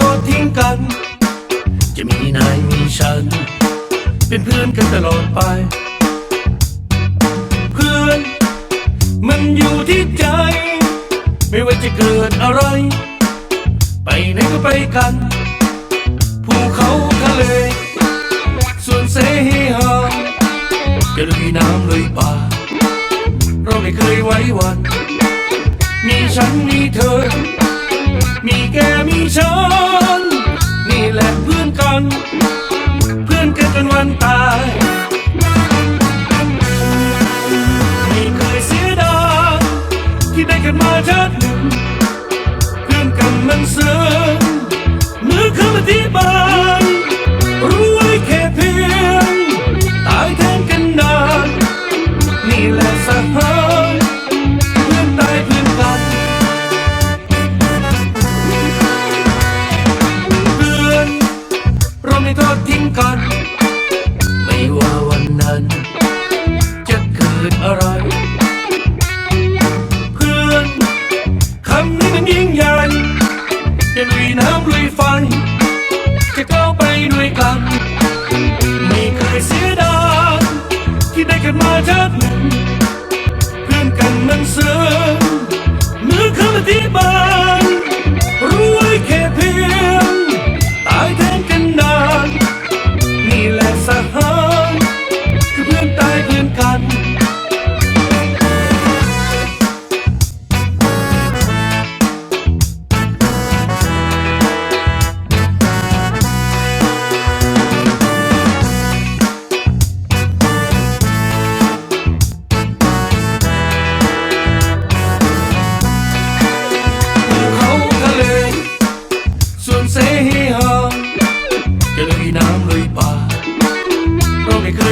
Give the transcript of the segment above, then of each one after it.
ทอดทิ้งกัน จะมีนายมีฉัน เป็นเพื่อนกันตลอดไป เพื่อน มันอยู่ที่ใจ ไม่ว่าจะเกิดอะไร ไปไหนก็ไปกันภูเขาทะเลส่วนเสหาจะลุยน้ำลุยป่า เราไม่เคยไว้วัน มีฉันมีเธอ มีแกมีฉันนี่แหละเพื่อนกัน เพื่อนกันจนวันตาย เพื่อนกัน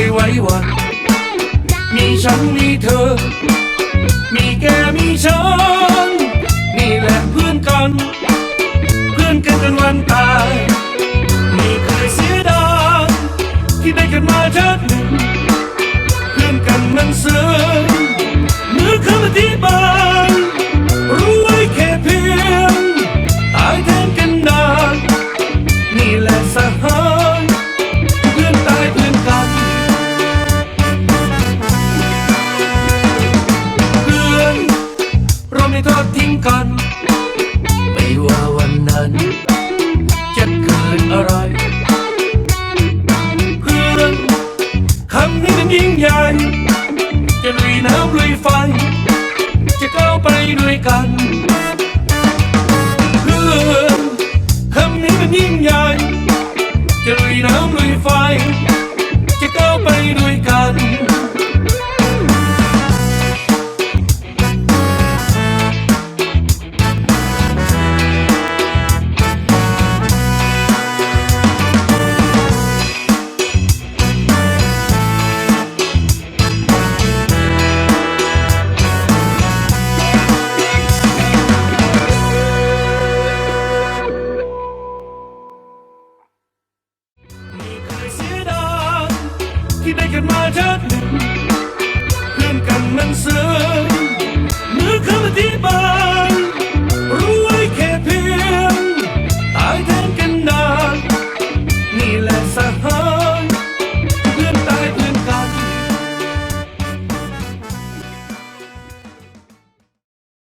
ยไว้วันมีฉันมีเธอ มีแกมีฉัน นี่แหละเพื่อนกัน เพื่อนกันจนวันตายไม่เคยเสียดายที่ได้กันมาชาติหนึ่ง เพื่อนกันมันเสื่อมเมื่อคำอธิบาย ไม่ทอดทิ้งกัน ไม่ว่าวันนั้น จะเกิดอะไร เพื่อนคำนี้มันยิ่งใหญ่ จะลุยน้ำลุยไฟ จะก้าวไปด้วยกัน ที่ได้